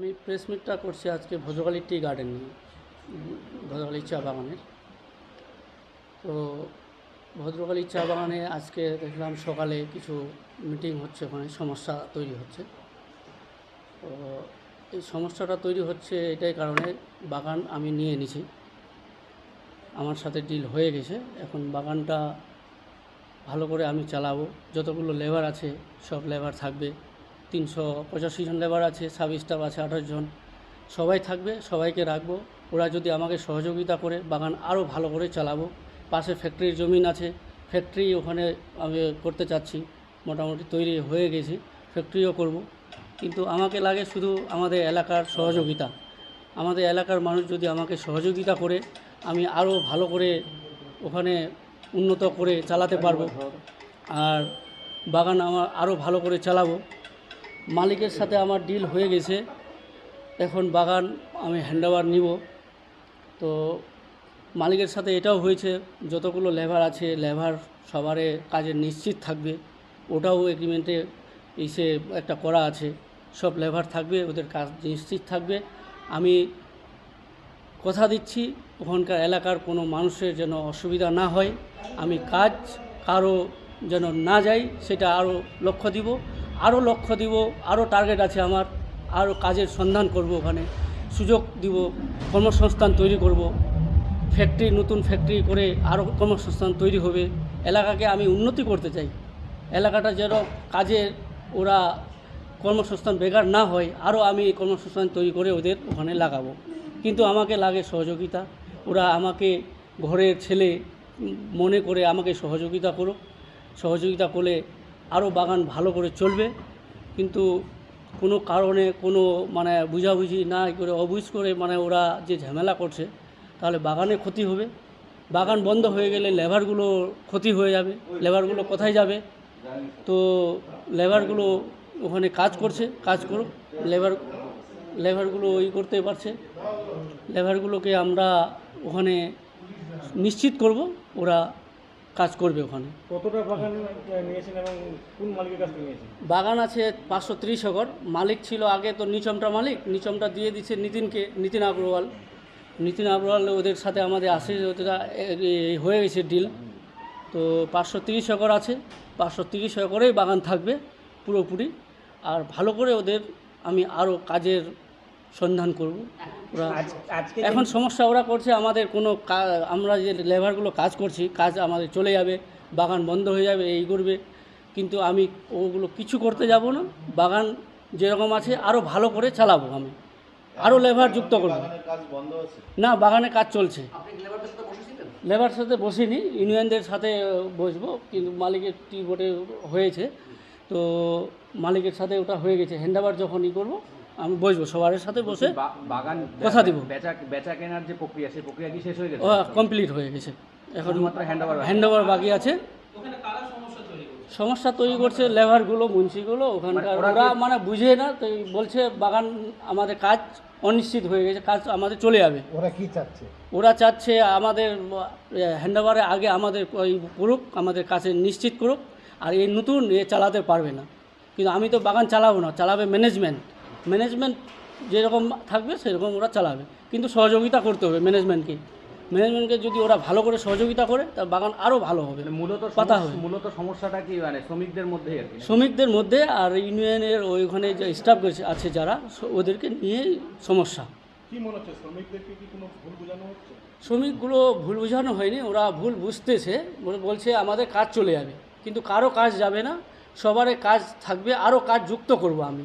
আমি প্রেস মিটটা করছি আজকে ভোজগালি টি গার্ডেন নিয়ে ভদ্রকালী চা বাগানের। তো ভদ্রকালী চা বাগানে আজকে দেখলাম সকালে কিছু মিটিং হচ্ছে ওখানে সমস্যা তৈরি হচ্ছে। তো এই সমস্যাটা তৈরি হচ্ছে এটাই কারণে বাগান আমি নিয়ে নিছি আমার সাথে ডিল হয়ে গেছে, এখন বাগানটা ভালো করে আমি চালাবো। যতগুলো লেবার আছে, সব লেবার থাকবে। তিনশো পঁচাশি জন লেবার আছে সাব স্টাফ আছে, আঠাশ জন। সবাই থাকবে, সবাইকে রাখব। ওরা যদি আমাকে সহযোগিতা করে, বাগান আরও ভালো করে চালাবো। পাশে ফ্যাক্টরির জমিন আছে। ফ্যাক্টরি ওখানে আমি করতে চাচ্ছি। মোটামুটি তৈরি হয়ে গেছে। ফ্যাক্টরিও করব। কিন্তু আমাকে লাগে শুধু আমাদের এলাকার সহযোগিতা। আমাদের এলাকার মানুষ যদি আমাকে সহযোগিতা করে, আমি আরও ভালো করে ওখানে উন্নত করে চালাতে পারব। আর বাগান আমার আরও ভালো করে চালাবো। মালিকের সাথে আমার ডিল হয়ে গেছে। এখন বাগান আমি হ্যান্ডওভার নিব। তো মালিকের সাথে এটাও হয়েছে, যতগুলো লেবার আছে লেবার সবারে কাজে নিশ্চিত থাকবে। ওটাও এগ্রিমেন্টে এসে একটা করা আছে। সব লেবার থাকবে, ওদের কাজ নিশ্চিত থাকবে। আমি কথা দিচ্ছি, ওখানকার এলাকার কোনো মানুষের যেন অসুবিধা না হয়। আমি কাজ কারও যেন না যাই সেটা আরও লক্ষ্য দিব। আরও লক্ষ্য দিব, আরও টার্গেট আছে আমার, আরও কাজের সন্ধান করব ওখানে, সুযোগ দিব, কর্মসংস্থান তৈরি করব ফ্যাক্টরি নতুন ফ্যাক্টরি করে আরও কর্মসংস্থান তৈরি হবে, এলাকাকে আমি উন্নতি করতে চাই। এলাকাটা যেন কাজে ওরা কর্মসংস্থান বেকার না হয়, আরও আমি কর্মসংস্থান তৈরি করে ওদের ওখানে লাগাবো। কিন্তু আমাকে লাগে সহযোগিতা, ওরা আমাকে ঘরের ছেলে মনে করে আমাকে সহযোগিতা করুক, সহযোগিতা করলে আরও বাগান ভালো করে চলবে। কিন্তু কোনো কারণে, কোনো মানে বুঝাবুঝি না করে, অবুঝ করে মানে ওরা যে ঝামেলা করছে, তাহলে বাগানে ক্ষতি হবে। বাগান বন্ধ হয়ে গেলে লেবারগুলো ক্ষতি হয়ে যাবে। লেবারগুলো কোথায় যাবে? তো লেবারগুলো ওখানে কাজ করছে, কাজ করুক। লেবার, লেবারগুলো ই করতে পারছে। লেবারগুলোকে আমরা ওখানে নিশ্চিত করব, ওরা কাজ করবে ওখানে। কতটা বাগান নিয়েছেন এবং কোন মালিকের কাছ থেকে নিয়েছেন? বাগান আছে পাঁচশো ত্রিশ একর। মালিক ছিল আগে তো নিচমটা মালিক। নিচমটা দিয়ে দিচ্ছে নিতিনকে নিতিন আগরওয়াল। নিতিন আগরওয়াল ওদের সাথে আমাদের আসে ওটা হয়ে গেছে ডিল তো পাঁচশো তিরিশ একর আছে। পাঁচশো তিরিশ একরেই বাগান থাকবে পুরোপুরি। আর ভালো করে ওদের আমি আরও কাজের সন্ধান করব। ওরা এখন সমস্যা ওরা করছে আমাদের কোনো আমরা যে লেবারগুলো কাজ করছি কাজ আমাদের চলে যাবে বাগান বন্ধ হয়ে যাবে এই করবে। কিন্তু আমি ওগুলো কিছু করতে যাব না বাগান যেরকম আছে আরও ভালো করে চালাবো আমি। আরও লেবার যুক্ত করব। না বাগানে কাজ চলছে। লেবার সাথে বসিনি ইউনিয়নদের সাথে বসবো কিন্তু মালিকের টি বোর্ডে হয়েছে। তো মালিকের সাথে ওটা হয়ে গেছে হ্যান্ডওভার যখন ই করব আমি বসবো সবার সাথে বসে বাগান কথা দিব। বেচা বেচা কেনার যে প্রক্রিয়া সেই প্রক্রিয়া কি শেষ হয়ে গেছে? কমপ্লিট হয়ে গেছে। এখন শুধুমাত্র হ্যান্ড ওভার হ্যান্ডওভার বাকি আছে। সমস্যা তৈরি করছে? লেবারগুলো মুন্সিগুলো ওখানকার ওরা ওরা মানে বুঝে না তো বলছে বাগান আমাদের কাজ অনিশ্চিত হয়ে গেছে কাজ আমাদের চলে যাবে। ওরা কি চাচ্ছে? ওরা চাচ্ছে আমাদের হ্যান্ডওভারের আগে আমাদের ওই করুক আমাদের কাছে নিশ্চিত করুক আর এই নতুন এ চালাতে পারবে না। কিন্তু আমি তো বাগান চালাবো না চালাবে ম্যানেজমেন্ট ম্যানেজমেন্ট যেরকম থাকবে সেরকম ওরা চালাবে। কিন্তু সহযোগিতা করতে হবে ম্যানেজমেন্টকে ম্যানেজমেন্টকে যদি ওরা ভালো করে সহযোগিতা করে তার বাগান আরও ভালো হবে। মানে মূলত পাতা হবে। মূলত সমস্যাটা কি? মানে শ্রমিকদের মধ্যে আর কি শ্রমিকদের মধ্যে আর ইউনিয়নের ওইখানে যে স্টাফ আছে যারা ওদেরকে নিয়েই সমস্যা। কি মনে হচ্ছে? শ্রমিকদেরকে কি কোনো ভুল বোঝানো হচ্ছে? শ্রমিকগুলো ভুল বোঝানো হয়নি ওরা ভুল বুঝতেছে। বলে- বলছে আমাদের কাজ চলে যাবে। কিন্তু কারও কাজ যাবে না সবারই কাজ থাকবে আরও কাজ যুক্ত করব আমি।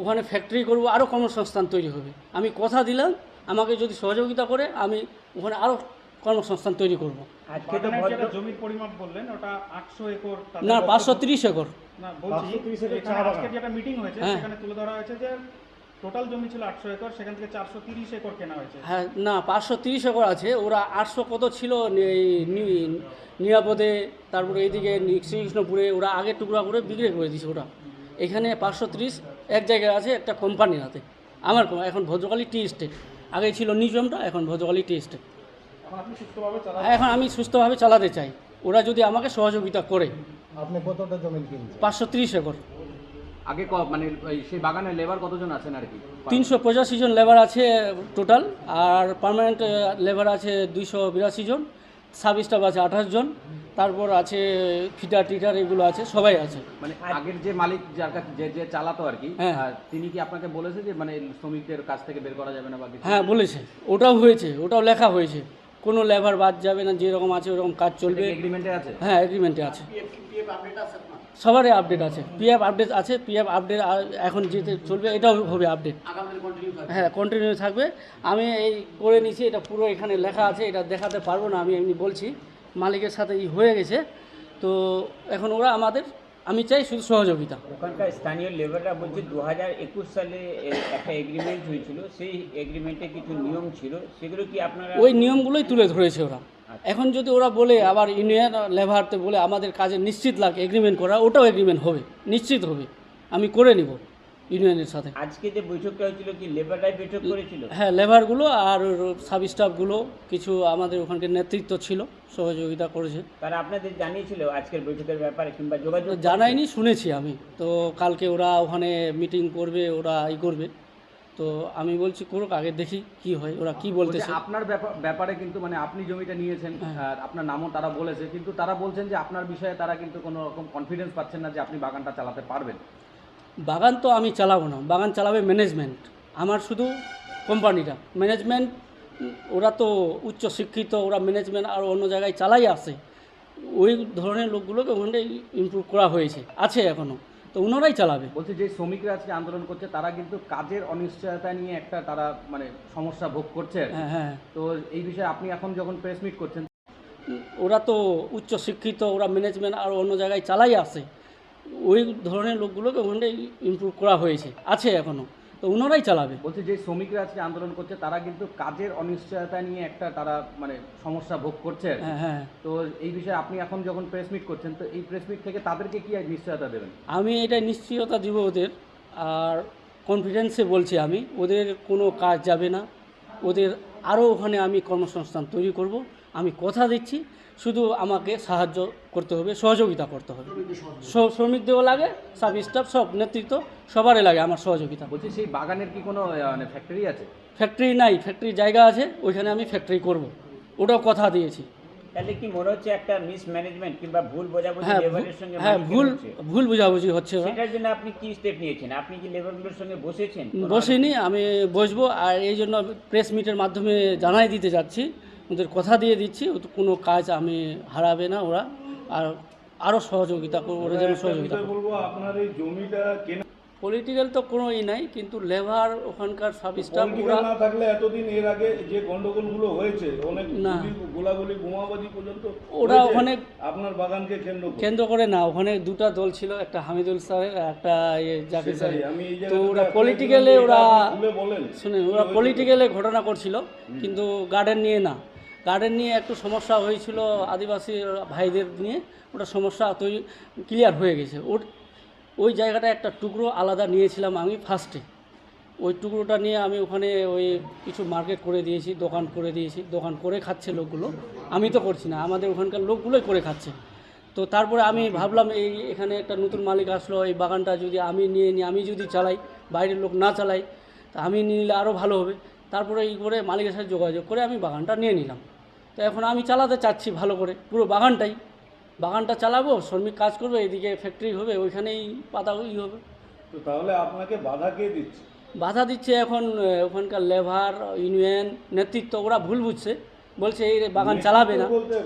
ওখানে ফ্যাক্টরি করব আরও কর্মসংস্থান তৈরি হবে। আমি কথা দিলাম আমাকে যদি সহযোগিতা করে আমি ওখানে আরও কর্মসংস্থান তৈরি করব। যেটা জমির পরিমাপ বললেন ওটা আটশো একর না পাঁচশো তিরিশ একর। না বলছি 530 একর এখানে চা বাগান। আজকে যেটা মিটিং হয়েছে হ্যাঁ। সেখানে তুলে ধরা হয়েছে যে টোটাল জমি ছিল আটশো একর সেখান থেকে চারশো তিরিশ একর কেনা হয়েছে। হ্যাঁ না পাঁচশো তিরিশ একর আছে ওরা আটশো কত ছিল এই নিরাপদে তারপরে এইদিকে শ্রীকৃষ্ণপুরে ওরা আগে টুকরা করে বিক্রি করে দিয়েছে ওরা। এখানে পাঁচশো তিরিশ এক জায়গায় আছে একটা কোম্পানির হাতে। আমার এখন ভদ্রকালী টি স্টেট। আগে ছিল নিজমটা এখন ভদ্রকালী টি স্টেট। এখন আপনি সুস্থভাবে চালান এখন আমি সুস্থভাবে চালাতে চাই। ওরা যদি আমাকে সহযোগিতা করে। আপনি কতটা জমি কিনছেন? পাঁচশো তিরিশ একর। আগে মানে সেই বাগানে লেবার কতজন আছেন আর কি? তিনশো পঁচাশি জন লেবার আছে টোটাল আর পার্মানেন্ট লেবার আছে দুইশো বিরাশি জন সাব স্টাফ আছে আঠাশ জন। তারপর আছে ফিটার টিটার এগুলো আছে সবাই আছে। মানে আগের যে মালিক যার কাছে যে যে চালাতো আর কি হ্যাঁ। তিনি কি আপনাকে বলেছে যে মানে শ্রমিকদের কাছ থেকে বের করা যাবে না বা হ্যাঁ বলেছে। ওটাও হয়েছে ওটাও লেখা হয়েছে। কোনো লেবার বাদ যাবে না যেরকম আছে ওরকম কাজ চলবে। এগ্রিমেন্টে আছে? হ্যাঁ এগ্রিমেন্টে আছে। সবারই আপডেট আছে। পিএফ আপডেট আছে পিএফ আপডেট এখন যেতে চলবে এটাও হবে আপডেট হ্যাঁ কন্টিনিউ থাকবে। আমি এই করে নিয়েছি এটা পুরো এখানে লেখা আছে এটা দেখাতে পারব না আমি এমনি বলছি। মালিকের সাথে ই হয়ে গেছে। তো এখন ওরা আমাদের আমি চাই শুধু সহযোগিতা। ওখানকার স্থানীয় লেবাররা বলছে দু হাজার একুশ সালে একটা এগ্রিমেন্ট হয়েছিল। সেই এগ্রিমেন্টে কিছু নিয়ম ছিল। সেগুলো কি আপনারা ওই নিয়মগুলোই তুলে ধরেছে ওরা। এখন যদি ওরা বলে আবার ইউনিয়ন লেবারতে বলে আমাদের কাজে নিশ্চিত লাগে এগ্রিমেন্ট করা ওটাও এগ্রিমেন্ট হবে। নিশ্চিত হবে। আমি করে নিব। ইউনিয়নের সাথে। আজকে যে বৈঠকটা হয়েছিল কি লেবাররাই বৈঠক করেছিল? হ্যাঁ লেবারগুলো আর সাব স্টাফগুলো কিছু আমাদের ওখানকার নেতৃত্ব ছিল সহযোগিতা করেছে। তারা আপনাদের জানিয়েছিল আজকের বৈঠকের ব্যাপারে কিংবা যোগাযোগ জানাইনি শুনেছি আমি। তো কালকে ওরা ওখানে মিটিং করবে ওরা ই করবে। তো আমি বলছি করুক আগে দেখি কি হয় ওরা কি বলতেছে। আপনার ব্যাপা- ব্যাপারে কিন্তু মানে আপনি জমিটা নিয়েছেন হ্যাঁ। আর আপনার নামও তারা বলেছে কিন্তু তারা বলছেন যে আপনার বিষয়ে তারা কিন্তু কোনো রকম কনফিডেন্স পাচ্ছেন না যে আপনি বাগানটা চালাতে পারবেন। বাগান তো আমি চালাবো না। বাগান চালাবে ম্যানেজমেন্ট আমার শুধু কোম্পানিটা। ম্যানেজমেন্ট ওরা তো উচ্চ শিক্ষিত ওরা ম্যানেজমেন্ট আর অন্য জায়গায় চালাই আসে ওই ধরনের লোকগুলোকে ওখানে ইমপ্রুভ করা হয়েছে। আছে এখনও তো ওনারাই চালাবে। বলছে যে শ্রমিকরা আজকে আন্দোলন করছে তারা কিন্তু কাজের অনিশ্চয়তা নিয়ে একটা তারা মানে সমস্যা ভোগ করছে। হ্যাঁ হ্যাঁ। তো এই বিষয়ে আপনি এখন যখন প্রেস মিট করছেন ওরা তো উচ্চ শিক্ষিত ওরা ম্যানেজমেন্ট আর অন্য জায়গায় চালাই আসে ওই ধরনের লোকগুলোকে ওখানে ইমপ্রুভ করা হয়েছে আছে এখনও তো ওনারাই চালাবে। বলছে যে শ্রমিকরা আজকে আন্দোলন করছে তারা কিন্তু কাজের অনিশ্চয়তা নিয়ে একটা তারা মানে সমস্যা ভোগ করছে। হ্যাঁ হ্যাঁ। তো এই বিষয়ে আপনি এখন যখন প্রেস মিট করছেন তো এই প্রেস মিট থেকে তাদেরকে কি নিশ্চয়তা দেবেন? আমি এটা নিশ্চয়তা দিব ওদের আর কনফিডেন্সে বলছি আমি ওদের কোনো কাজ যাবে না। ওদের আরও ওখানে আমি কর্মসংস্থান তৈরি করব। আমি কথা দিচ্ছি শুধু আমাকে সাহায্য করতে হবে সহযোগিতা করতে হবে। শ্রমিকদেরও লাগে সাব স্টাফ সব নেতৃত্ব সবারই লাগে আমার সহযোগিতা। বলছি সেই বাগানের কি কোনো মানে ফ্যাক্টরি আছে? ফ্যাক্টরি নাই ফ্যাক্টরি জায়গা আছে ওইখানে আমি ফ্যাক্টরি করব। ওটাও কথা দিয়েছি। তাহলে কি মনে হচ্ছে একটা মিসম্যানেজমেন্ট কিংবা ভুল বোঝাবুঝি হ্যাঁ লেবারের সঙ্গে হ্যাঁ ভুল ভুল বোঝাবুঝি হচ্ছে সেটার জন্য আপনি কি স্টেপ নিয়েছেন? আপনি কি লেবারগুলোর সঙ্গে বসেছেন? বসিনি আমি বসবো আর এই জন্য প্রেস মিটের মাধ্যমে জানাই দিতে যাচ্ছি। ওদের কথা দিয়ে দিচ্ছি ও তো কোনো কাজ আমি হারাবে না ওরা। আর আরও সহযোগিতা করব ওরা যেন সহযোগিতা বলব আপনার এই জমিটা কেনা পলিটিক্যাল তো কোনো ই নাই কিন্তু লেবার ওখানকার সাব স্টাফ না থাকলে এতদিন এর আগে যে গন্ডগোলগুলো হয়েছে অনেক না। গোলাগুলি বোমাবাজি পর্যন্ত ওরা ওখানে- আপনার বাগানকে কেন্দ্র করে। কেন্দ্র করে না ওখানে দুটা দল ছিল একটা হামিদুল স্যারের একটা ইয়ে জাকির আমি তো ওরা পলিটিক্যালে ওরা শুনে ওরা পলিটিক্যালে ঘটনা করছিল কিন্তু গার্ডেন নিয়ে না। গার্ডেন নিয়ে একটু সমস্যা হয়েছিল আদিবাসী ভাইদের নিয়ে। ওটা সমস্যা তৈরি ক্লিয়ার হয়ে গেছে। ওর, ওই জায়গাটা একটা টুকরো আলাদা নিয়েছিলাম আমি ফার্স্টে ওই টুকরোটা নিয়ে আমি ওখানে ওই কিছু মার্কেট করে দিয়েছি, দোকান করে দিয়েছি, দোকান করে খাচ্ছে লোকগুলো। আমি তো করছি না, আমাদের ওখানকার লোকগুলোই করে খাচ্ছে। তো তারপরে আমি ভাবলাম এই এখানে একটা নতুন মালিক আসলো, এই বাগানটা যদি আমি নিয়ে নিই আমি যদি চালাই, বাইরের লোক না চালাই, তা আমি নিলে আরও ভালো হবে। তারপরে এই করে মালিকের সাথে যোগাযোগ করে আমি বাগানটা নিয়ে নিলাম। তো এখন আমি চালাতে চাচ্ছি ভালো করে পুরো বাগানটাই। বাগানটা চালাবো শ্রমিক কাজ করবে এদিকে ফ্যাক্টরি হবে ওইখানেই পাতা ই হবে। তো তাহলে আপনাকে বাধা কে দিচ্ছে? বাধা দিচ্ছে এখন ওখানকার লেবার ইউনিয়ন নেতৃত্ব ওরা ভুল বুঝছে। বলছে এই বাগান চালাবে না। বলতে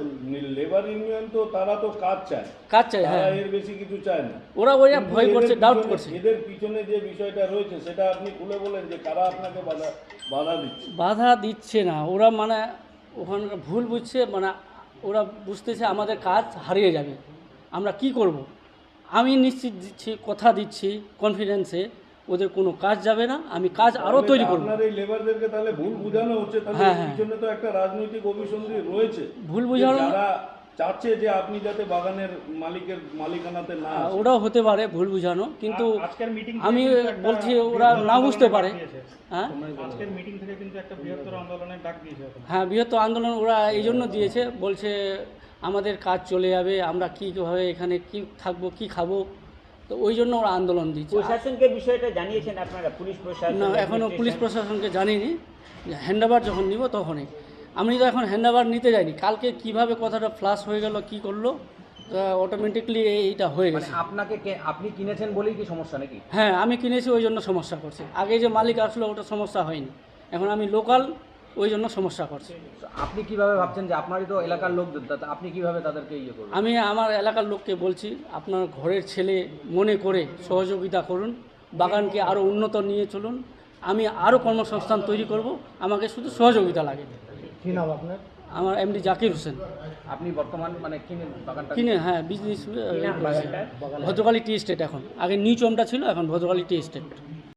লেবার ইউনিয়ন তো তারা তো কাজ চায়। কাজ চায় হ্যাঁ। এর বেশি কিছু চায় না। ওরা ওই ভয় করছে ডাউট করছে। এদের পিছনে যে বিষয়টা রয়েছে সেটা আপনি খুলে বলেন যে কারা আপনাকে বাধা বাধা দিচ্ছে। বাধা দিচ্ছে না। ওরা মানে ওখানে ভুল বুঝছে মানে ওরা বুঝতেছে আমাদের কাজ হারিয়ে যাবে আমরা কি করব। আমি নিশ্চিত দিচ্ছি কথা দিচ্ছি কনফিডেন্সে ওদের কোনো কাজ যাবে না আমি কাজ আরও তৈরি করব এই লেবারদেরকে তাহলে ভুল বোঝানো হচ্ছে তাহলে হ্যাঁ, হ্যাঁ। তো একটা রাজনৈতিক অভিসন্ধি রয়েছে ভুল বুঝানো চাচ্ছে যে আপনি যাতে বাগানের মালিকের মালিকানাতে না হতে পারে ভুল বুঝানো কিন্তু আজকের মিটিং আমি বলছি ওরা না বুঝতে পারে। হ্যাঁ? আজকের মিটিং থেকে কিন্তু একটা বৃহত্তর আন্দোলনের ডাক দিয়েছে হ্যাঁ বৃহত্তর আন্দোলন ওরা এই জন্য দিয়েছে বলছে আমাদের কাজ চলে যাবে আমরা কীভাবে এখানে কি থাকব কি খাব তো ওই জন্য ওরা আন্দোলন দিচ্ছে প্রশাসনকে বিষয়টা জানিয়েছেন আপনারা পুলিশ প্রশাসন না এখনও পুলিশ? প্রশাসনকে জানিনি। হ্যান্ডওভার যখন নিব তখনই। আমি তো এখন হ্যান্ডওভার নিতে যাইনি। কালকে কীভাবে কথাটা ফ্লাশ হয়ে গেল কি করল অটোমেটিকলি এইটা হয়ে মানে গেছে। আপনাকে আপনি কিনেছেন বলেই কি সমস্যা নাকি? হ্যাঁ আমি কিনেছি ওই জন্য সমস্যা করছে। আগে যে মালিক আসলো ওটা সমস্যা হয়নি। এখন আমি লোকাল ওই জন্য সমস্যা করছে। আপনি কীভাবে ভাবছেন যে আপনারই তো এলাকার লোক আপনি কীভাবে তাদেরকে ইয়ে করবেন? আমি আমার এলাকার লোককে বলছি আপনার ঘরের ছেলে মনে করে সহযোগিতা করুন বাগানকে আরও উন্নত নিয়ে চলুন। আমি আরও কর্মসংস্থান তৈরি করব আমাকে শুধু সহযোগিতা লাগে। কি নাম আপনার? আমার এমডি জাকির হোসেন। আপনি বর্তমান মানে কিনে বাগানটা কিনে হ্যাঁ বিজনেস ভদ্রকালী টি এস্টেট এখন। আগে নিউ চমটা ছিল এখন ভদ্রকালী টি এস্টেট।